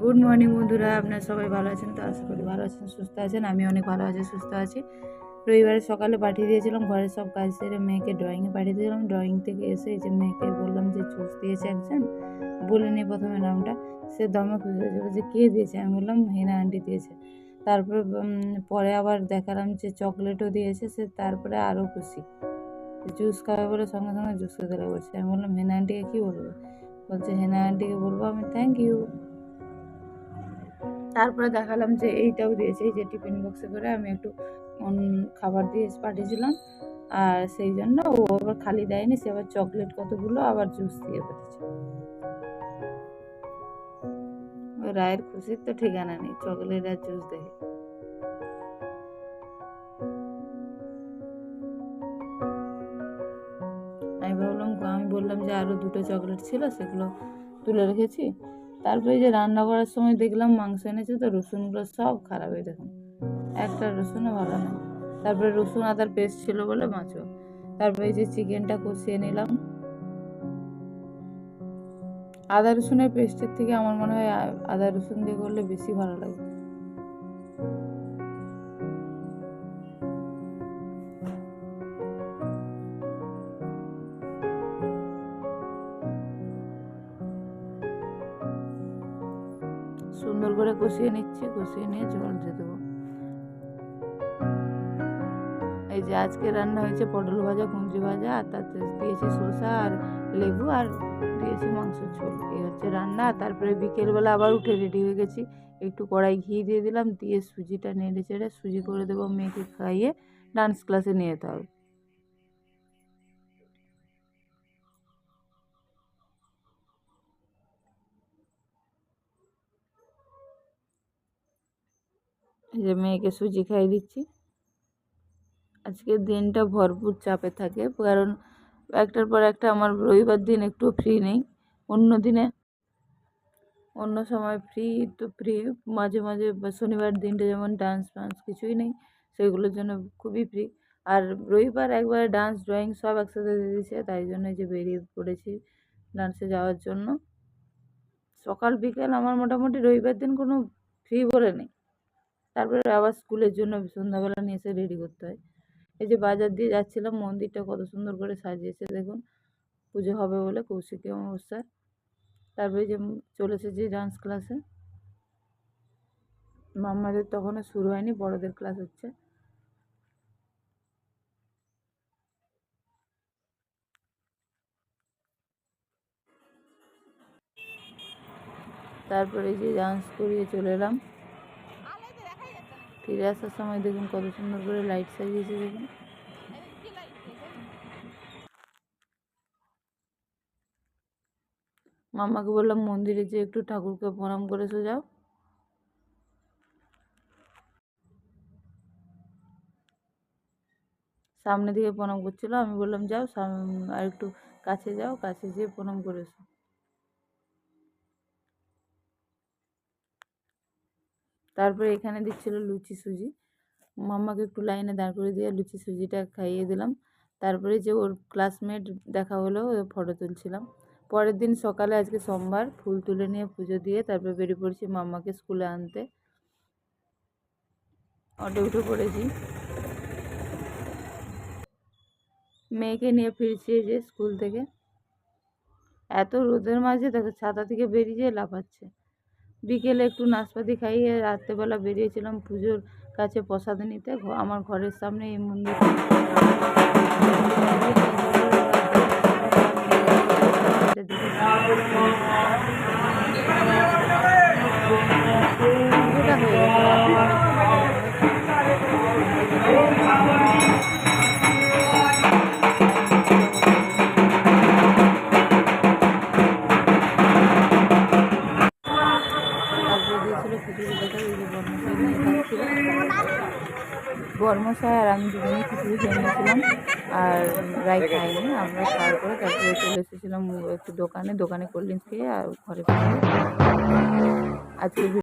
Good morning বন্ধুরা। আপনারা সবাই ভালো আছেন? তো আশা করি ভালো আছেন, সুস্থ আছেন। আমি অনেক ভালো আছি, সুস্থ আছি। রবিবারে সকালে পাঠিয়ে দিয়েছিলাম, ঘরের সব কাজ সেরে মেয়েকে ড্রয়িংয়ে পাঠিয়ে দিয়েছিলাম। ড্রয়িং থেকে এসে যে মেয়েকে বললাম যে চুজ দিয়েছে একজন বলিনি প্রথমে নামটা সে দমে খুশি হয়েছিল যে কে দিয়েছে? আমি বললাম, হেনা আন্টি দিয়েছে। তারপরে পরে আবার দেখালাম যে চকলেটও দিয়েছে, সে তারপরে আরও খুশি। জুস খাবে বলে সঙ্গে সঙ্গে জুস খেতে লাগছে আমি বললাম, হেনা আন্টিকে কী বলব? বলছে হেনা আন্টিকে বলব, আমি থ্যাংক ইউ তারপরে দেখালাম যে এইটাও দিয়েছে, এই যে টিফিন বক্সে করে আমি একটু খাবার দিয়ে পাঠিয়েছিলাম। আর সেই জন্য ও আবার খালি দেয়নি, সে আবার চকলেট কতগুলো আবার জুস দিয়ে পাঠিয়েছে। রায়ের খুশির তো ঠিকানা নেই চকলেট আর জুস দেখে। বললাম যে আরও দুটো চকলেট ছিল, সেগুলো তুলে রেখেছি। তারপরে যে রান্না করার সময় দেখলাম মাংস এনেছে তো, রসুনগুলো সব খারাপ হয়ে দেখুন। একটা রসুনও ভালো না। তারপরে রসুন আদার পেস্ট ছিল বলে মাছও। তারপরে যে চিকেনটা কষিয়ে নিলাম। আদা রসুনের পেস্টের থেকে আমার মনে হয় আদা রসুন দিয়ে করলে বেশি ভালো লাগে। করে কষিয়ে নিচ্ছি, কষিয়ে নিয়ে জল দিয়ে দেবো। এই যে আজকে রান্না হয়েছে পটল ভাজা কুঞ্জি ভাজা, আর তাতে দিয়েছি শসা আর লেবু আর দিয়েছি মাংসের ঝোল। এই হচ্ছে রান্না তারপরে বিকেলবেলা আবার উঠে রেডি হয়ে গেছি। একটু কড়াই ঘি দিয়ে দিলাম, দিয়ে সুজিটা নেড়ে চেড়ে সুজি করে দেবো, মেয়েকে খাইয়ে ডান্স ক্লাসে নিয়ে যেতে হবে। যে মেয়েকে সুজি খাইয়ে দিচ্ছি। আজকের দিনটা ভরপুর চাপে থাকে, কারণ একটার পর একটা আমার রবিবার দিন একটু ফ্রি নেই, অন্য দিনে অন্য সময় ফ্রি তো ফ্রি মাঝে মাঝে শনিবার দিনটা যেমন ডান্স ফান্স কিছুই নেই, সেগুলোর জন্য খুবই ফ্রি আর রবিবার একবারে ডান্স ড্রয়িং সব একসাথে দিয়ে দিয়েছে, তাই জন্য যে বেরিয়ে পড়েছি ডান্সে যাওয়ার জন্য। সকাল বিকেল আমার মোটামুটি রবিবার দিন কোনো ফ্রি বলে নেই। তারপরে আবার স্কুলের জন্য সন্ধ্যাবেলা নিয়ে এসে রেডি করতে হয়। এই যে বাজার দিয়ে যাচ্ছিলাম, মন্দিরটা কত সুন্দর করে সাজিয়েছে দেখুন। পুজো হবে বলে কৌশিকী অমাবস্যায় তারপরে যে চলে এসেছি ডান্স ক্লাসে মাম্মাদের তখনও শুরু হয়নি, বড়দের ক্লাস হচ্ছে। তারপরে যে ডান্স করিয়ে চলে এলাম। ফিরে আসার সময় দেখুন কত সুন্দর করে লাইট সাজিয়েছে, দেখুন। মামাকে বললাম, মন্দিরে যে একটু ঠাকুরকে প্রণাম করে যাও। সামনে দিকে প্রণাম করছিল, আমি বললাম, যাও আর একটু কাছে যাও, কাছে যেয়ে প্রণাম করে তারপরে এখানে দিচ্ছিল লুচি সুজি। মাম্মাকে একটু লাইনে দাঁড় করে দিয়ে লুচি সুজিটা খাইয়ে দিলাম। তারপরে যে ওর ক্লাসমেট দেখা হলো ফটো তুলছিলাম। পরের দিন সকালে আজকে সোমবার, ফুল তুলে নিয়ে পুজো দিয়ে তারপরে বেরিয়ে পড়েছি মাম্মাকে স্কুলে আনতে। অটো উঠে পড়েছি। মেয়েকে নিয়ে ফিরছি যে স্কুল থেকে। এত রোদের মাঝে দেখো ছাতা থেকে বেরিয়ে লাফাচ্ছে। বিকেলে একটু নাশপাতি খাইয়ে রাত্রেবেলা বেরিয়েছিলাম পুজোর কাছে প্রসাদ নিতে। আমার ঘরের সামনে এই মন্দির বর্মশাই আর আমি দুজনেই খিচুড়ি খেয়ে নিয়েছিলাম। আর রাই খাইনি আমরা খাওয়ার পরে তারপরে চলে এসেছিলাম, একটু দোকানে দোকানে কোল্ড ড্রিঙ্কস খেয়ে আর ঘরে আজকে